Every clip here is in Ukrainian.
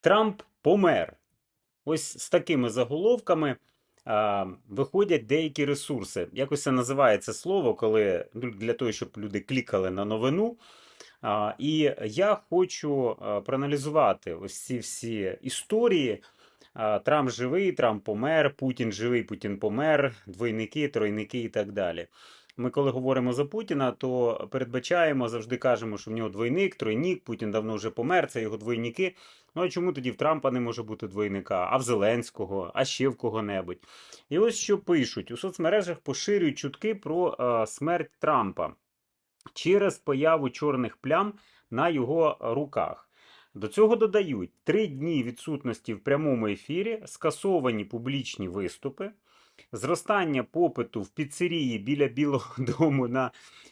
Трамп помер. Ось з такими заголовками а, виходять деякі ресурси. Якось це називається слово, коли ну, для того, щоб люди клікали на новину. А, і я хочу проаналізувати ось ці всі історії. А, Трамп живий, Трамп помер, Путін живий, Путін помер, двойники, тройники і так далі. Ми, коли говоримо за Путіна, то передбачаємо, завжди кажемо, що в нього двойник, тройнік, Путін давно вже помер, це його двойники. Ну а чому тоді в Трампа не може бути двойника, а в Зеленського, а ще в кого-небудь? І ось що пишуть: у соцмережах поширюють чутки про е, смерть Трампа через появу чорних плям на його руках. До цього додають три дні відсутності в прямому ефірі, скасовані публічні виступи, зростання попиту в піцерії біля Білого дому на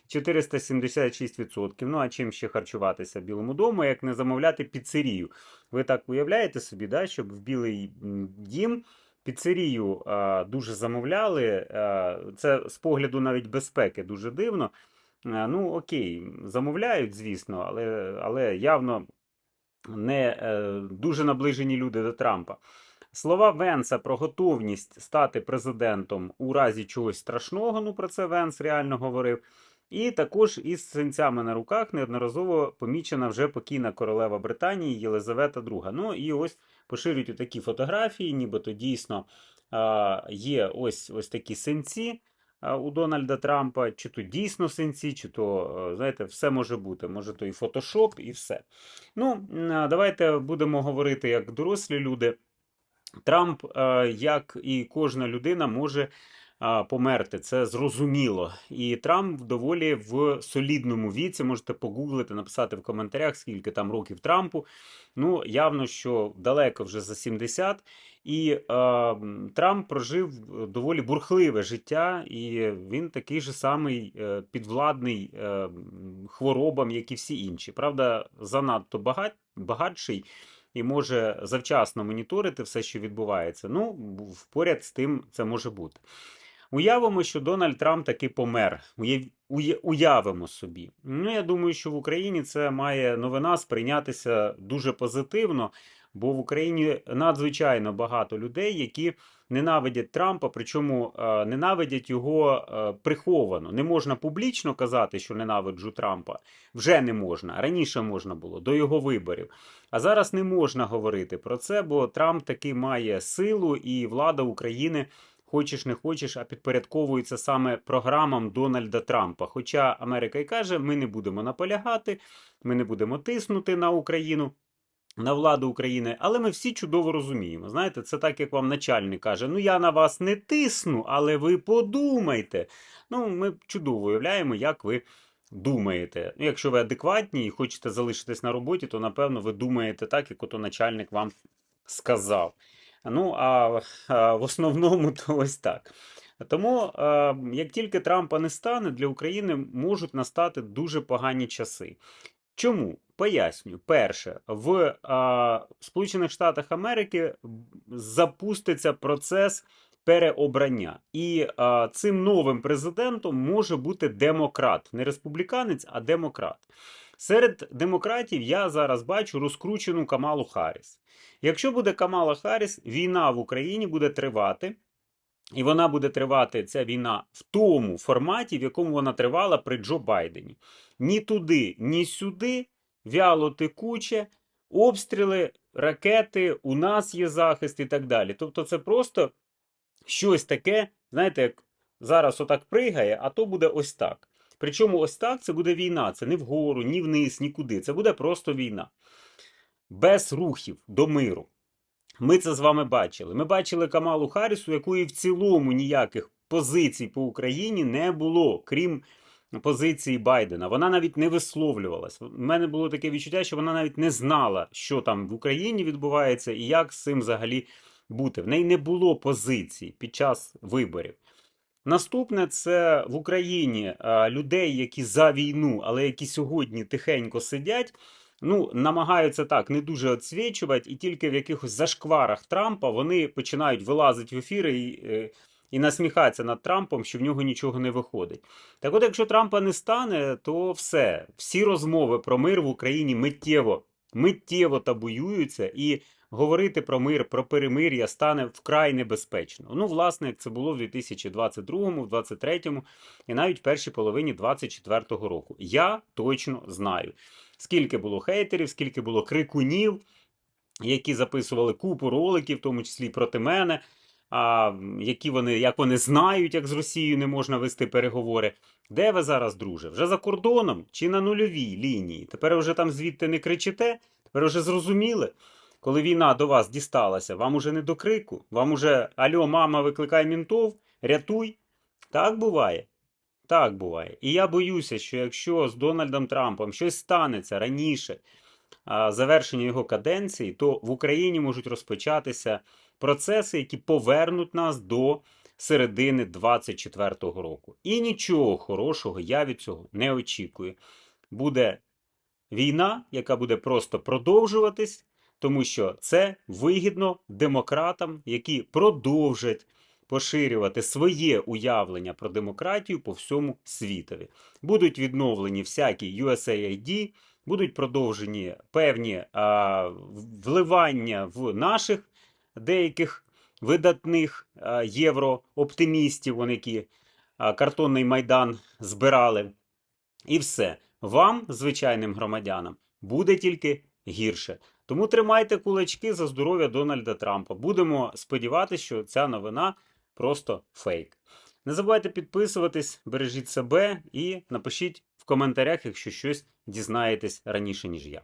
476%. Ну а чим ще харчуватися Білому дому, як не замовляти піцерію? Ви так уявляєте собі, да, щоб в Білий дім піцерію а, дуже замовляли. А, це з погляду навіть безпеки дуже дивно. А, ну окей, замовляють, звісно, але, але явно не е, дуже наближені люди до Трампа. Слова Венса про готовність стати президентом у разі чогось страшного. Ну про це Венс реально говорив. І також із синцями на руках неодноразово помічена вже покійна королева Британії Єлизавета II. Ну і ось поширюють такі фотографії, нібито дійсно а, є ось ось такі синці у Дональда Трампа, чи то дійсно синці, чи то, е, знаєте, все може бути. Може, то і фотошоп, і все. Ну, давайте будемо говорити як дорослі люди. Трамп, е, як і кожна людина, може померти. Це зрозуміло. І Трамп доволі в солідному віці. Можете погуглити, написати в коментарях, скільки там років Трампу. Ну, явно, що далеко вже за 70. І е, Трамп прожив доволі бурхливе життя, і він такий же самий е, підвладний е, хворобам, як і всі інші. Правда, занадто багат, багатший і може завчасно моніторити все, що відбувається. Ну, поряд з тим це може бути. Уявимо, що Дональд Трамп таки помер. Уявимо собі. Ну, я думаю, що в Україні це має новина сприйнятися дуже позитивно, бо в Україні надзвичайно багато людей, які ненавидять Трампа, причому е, ненавидять його е, приховано. Не можна публічно казати, що ненавиджу Трампа. Вже не можна. Раніше можна було до його виборів. А зараз не можна говорити про це, бо Трамп таки має силу, і влада України хочеш не хочеш, а підпорядковується саме програмам Дональда Трампа. Хоча Америка й каже, ми не будемо наполягати, ми не будемо тиснути на Україну. На владу України, але ми всі чудово розуміємо. Знаєте, це так, як вам начальник каже: ну я на вас не тисну, але ви подумайте. Ну, ми чудово уявляємо, як ви думаєте. Ну, якщо ви адекватні і хочете залишитись на роботі, то напевно ви думаєте так, як ото начальник вам сказав. Ну, а, а в основному то ось так. Тому, е, як тільки Трампа не стане, для України можуть настати дуже погані часи. Чому? Поясню. Перше, в а, Сполучених Штатах Америки запуститься процес переобрання. І а, цим новим президентом може бути демократ, не республіканець, а демократ. Серед демократів я зараз бачу розкручену Камалу Харріс. Якщо буде Камала Харріс, війна в Україні буде тривати. І вона буде тривати ця війна в тому форматі, в якому вона тривала при Джо Байдені. Ні туди, ні сюди, вяло текуче, обстріли, ракети, у нас є захист і так далі. Тобто, це просто щось таке, знаєте, як зараз отак пригає, а то буде ось так. Причому ось так це буде війна. Це не вгору, ні вниз, нікуди. Це буде просто війна. Без рухів до миру. Ми це з вами бачили. Ми бачили Камалу Харрісу, якої в цілому ніяких позицій по Україні не було, крім позиції Байдена. Вона навіть не висловлювалась. У мене було таке відчуття, що вона навіть не знала, що там в Україні відбувається і як з цим взагалі бути. В неї не було позицій під час виборів. Наступне це в Україні а, людей, які за війну, але які сьогодні тихенько сидять. Ну, намагаються так не дуже відсвічувати, і тільки в якихось зашкварах Трампа вони починають вилазити в ефіри і, е, і насміхатися над Трампом, що в нього нічого не виходить. Так от, якщо Трампа не стане, то все, всі розмови про мир в Україні миттєво миттєво табуюються, і говорити про мир, про перемир'я стане вкрай небезпечно. Ну, власне, як це було в 2022, в 2023 і навіть в першій половині 2024 року. Я точно знаю, скільки було хейтерів, скільки було крикунів, які записували купу роликів, в тому числі і проти мене. А, які вони, як вони знають, як з Росією не можна вести переговори. Де ви зараз, друже? Вже за кордоном чи на нульовій лінії? Тепер вже там звідти не кричите, тепер вже зрозуміли. Коли війна до вас дісталася, вам уже не до крику, вам уже Альо, мама, викликай мінтов, рятуй. Так буває. Так буває. І я боюся, що якщо з Дональдом Трампом щось станеться раніше завершення його каденції, то в Україні можуть розпочатися процеси, які повернуть нас до середини 24-го року. І нічого хорошого я від цього не очікую. Буде війна, яка буде просто продовжуватись, тому що це вигідно демократам, які продовжать поширювати своє уявлення про демократію по всьому світові. Будуть відновлені всякі USAID, будуть продовжені певні а, вливання в наших деяких видатних єврооптимістів, вони які картонний майдан збирали. І все. Вам, звичайним громадянам, буде тільки гірше. Тому тримайте кулачки за здоров'я Дональда Трампа. Будемо сподіватися, що ця новина просто фейк. Не забувайте підписуватись, бережіть себе і напишіть в коментарях, якщо щось дізнаєтесь раніше, ніж я.